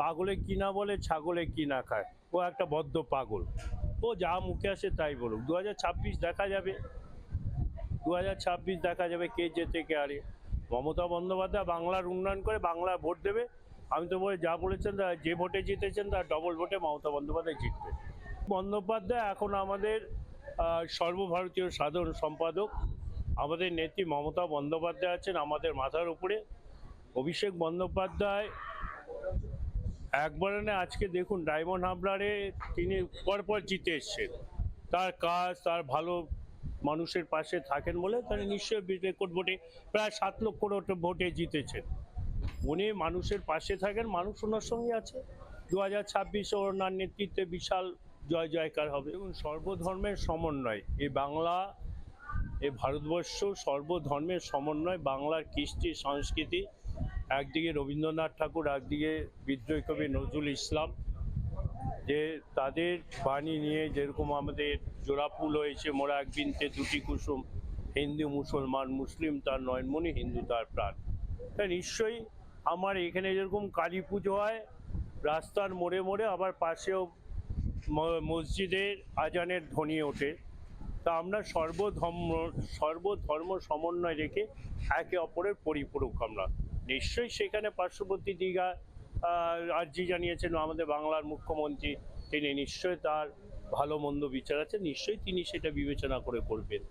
পাগলে কি না বলে, ছাগলে কি না খায়। ও একটা বদ্ধ পাগল। ও যা মুখে আসে তাই বলুক। দু হাজার ছাব্বিশ দেখা যাবে। দু হাজার ছাব্বিশ দেখা যাবে কে জেতে কে আরে। মমতা বন্দ্যোপাধ্যায় বাংলার উন্নয়ন করে বাংলায় ভোট দেবে। আমি তো বলে যা বলেছেন তা, যে ভোটে জিতেছেন তার ডবল ভোটে মমতা বন্দ্যোপাধ্যায় জিতবে। বন্দ্যোপাধ্যায় এখন আমাদের সর্বভারতীয় সাধারণ সম্পাদক। আমাদের নেত্রী মমতা বন্দ্যোপাধ্যায় আছেন আমাদের মাথার উপরে। অভিষেক বন্দ্যোপাধ্যায় একবারে না, আজকে দেখুন ডায়মন্ড হাবলারে তিনি পরপর জিতে এসছেন। তার কাজ, তার ভালো মানুষের পাশে থাকেন বলে তারা নিশ্চয়ই রেকর্ড ভোটে, প্রায় সাত লক্ষ ভোটে জিতেছেন। উনি মানুষের পাশে থাকেন, মানুষ ওনার সঙ্গে আছে। দু হাজার ছাব্বিশে ওনার নেতৃত্বে বিশাল জয় জয়কার হবে এবং সর্বধর্মের সমন্বয়। এই বাংলা, এ ভারতবর্ষ সর্বধর্মের সমন্বয়, বাংলার কৃষ্টি, সংস্কৃতি একদিকে রবীন্দ্রনাথ ঠাকুর, একদিকে বিদ্রোহী কবি নজরুল ইসলাম, যে তাদের বাণী নিয়ে যেরকম আমাদের জোড়াফুল হয়েছে, মোরা এক বিনতে দুটি কুসুম, হিন্দু, মুসলমান, মুসলিম, তার নয়নমণি, হিন্দু, তার প্রাণ। তা নিশ্চয়ই আমার এখানে যেরকম কালী পুজো হয়, রাস্তার মোড়ে মোড়ে আবার পাশেও মসজিদের আজানের ধ্বনি ওঠে। তা আমরা সর্বধর্ম সর্বধর্ম সমন্বয় রেখে একে অপরের পরিপূরক আমরা। নিশ্চয়ই সেখানে পার্শ্ববর্তী দীঘা আর্জি জানিয়েছেন আমাদের বাংলার মুখ্যমন্ত্রী, তিনি নিশ্চয় তার ভালো মন্দ বিচার আছে, নিশ্চয়ই তিনি সেটা বিবেচনা করে করবেন।